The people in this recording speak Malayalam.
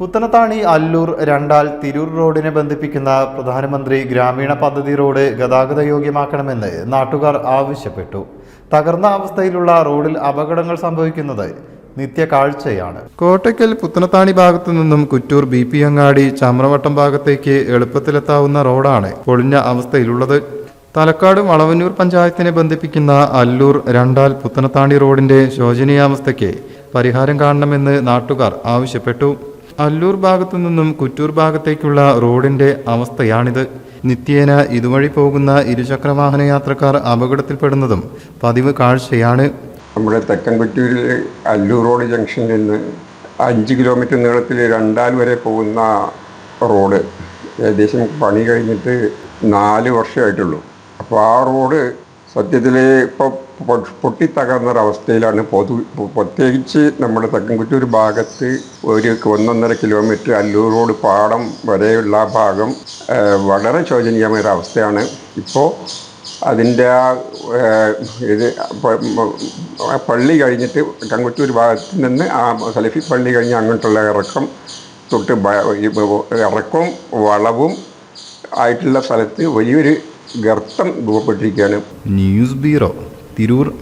പുത്തനത്താണി അല്ലൂർ രണ്ടാൽ തിരൂർ റോഡിനെ ബന്ധിപ്പിക്കുന്ന പ്രധാനമന്ത്രി ഗ്രാമീണ പദ്ധതി റോഡ് ഗതാഗത യോഗ്യമാക്കണമെന്ന് നാട്ടുകാർ ആവശ്യപ്പെട്ടു. തകർന്ന അവസ്ഥയിലുള്ള റോഡിൽ അപകടങ്ങൾ സംഭവിക്കുന്നത് നിത്യ കാഴ്ചയാണ്. കോട്ടയ്ക്കൽ പുത്തനത്താണി ഭാഗത്തു നിന്നും കുറ്റൂർ ബി പി അങ്ങാടി ചമ്രവട്ടം ഭാഗത്തേക്ക് എളുപ്പത്തിലെത്താവുന്ന റോഡാണ് പൊളിഞ്ഞ അവസ്ഥയിലുള്ളത്. തലക്കാട് വളവന്നൂർ പഞ്ചായത്തിനെ ബന്ധിപ്പിക്കുന്ന അല്ലൂർ രണ്ടാൽ പുത്തനത്താണി റോഡിന്റെ ശോചനീയാവസ്ഥയ്ക്ക് പരിഹാരം കാണണമെന്ന് നാട്ടുകാർ ആവശ്യപ്പെട്ടു. അല്ലൂർ ഭാഗത്തു നിന്നും കുറ്റൂർ ഭാഗത്തേക്കുള്ള റോഡിന്റെ അവസ്ഥയാണിത്. നിത്യേന ഇതുവഴി പോകുന്ന ഇരുചക്രവാഹന യാത്രക്കാർ അപകടത്തിൽപ്പെടുന്നതും പതിവ് കാഴ്ചയാണ്. നമ്മുടെ തെക്കൻകുറ്റൂരിൽ അല്ലൂർ റോഡ് ജംഗ്ഷനിൽ നിന്ന് അഞ്ച് കിലോമീറ്റർ നീളത്തിൽ രണ്ടാൽ വരെ പോകുന്ന റോഡ് ഏകദേശം പണി കഴിഞ്ഞിട്ട് നാല് വർഷമായിട്ടുള്ളൂ. അപ്പോൾ ആ റോഡ് സത്യത്തിൽ ഇപ്പോൾ പൊട്ടിത്തകർന്നൊരവസ്ഥയിലാണ് പൊതു പ്രത്യേകിച്ച് നമ്മുടെ തെക്കൻകുറ്റൂർ ഭാഗത്ത് ഒരു ഒന്നൊന്നര കിലോമീറ്റർ അല്ലൂർ റോഡ് പാടം വരെയുള്ള ഭാഗം വളരെ ശോചനീയമായ അവസ്ഥയാണ് ഇപ്പോൾ അതിന്റെ ആ ഇത് പള്ളി കഴിഞ്ഞിട്ട് കങ്കുറ്റൂർ ഭാഗത്ത് നിന്ന് ആ സലഫി പള്ളി കഴിഞ്ഞ് അങ്ങോട്ടുള്ള ഇറക്കം തൊട്ട് ഇറക്കവും വളവും ആയിട്ടുള്ള സ്ഥലത്ത് വലിയൊരു ഗർത്തം രൂപപ്പെട്ടിരിക്കുകയാണ്. News bureau Tirur.